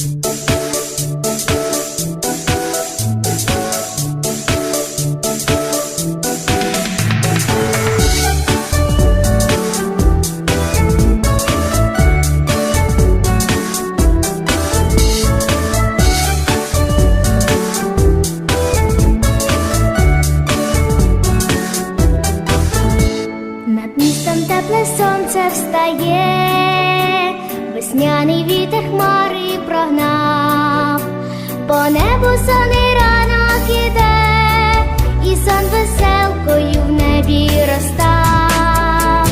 Над містом тепле сонце встає, весняний вітер хмари прогнав, по небу сонний ранок іде, і сон веселкою в небі розстав.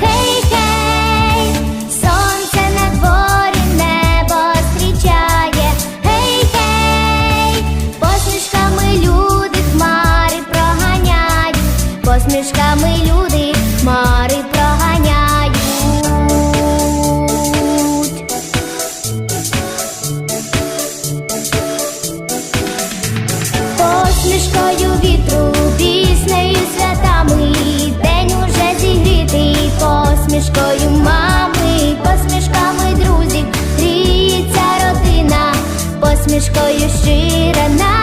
Хей, хей, сонце на дворі небо зустрічає. Гей, гей, посмішками люди хмари проганяють, посмішками люди хмари проганяють. Посмішкою щира наша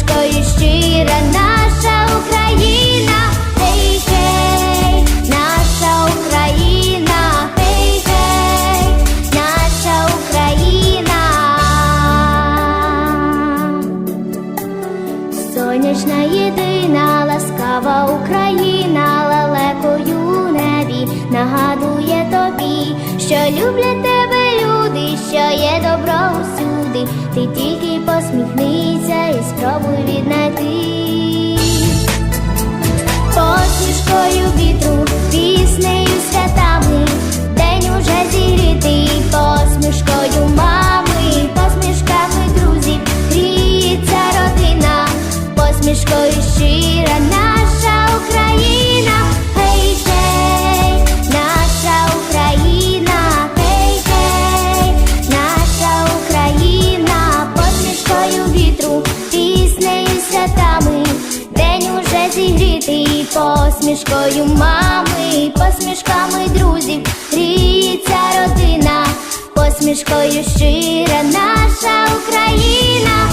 посмішкою щира наша Україна, наша Україна, наша Україна. Сонячна єдина, ласкава Україна, лелекою небі нагадує тобі, що люблять тебе люди, що є добро усюди. Ти тільки посміхнися і спробуй віднайти. Посмішкою вітру, піснею святами, день уже зігрітий, посмішкою мами, посмішками друзів, гріється родина, посмішкою щира посмішкою мами, посмішками друзів, гріється родина, посмішкою щира наша Україна,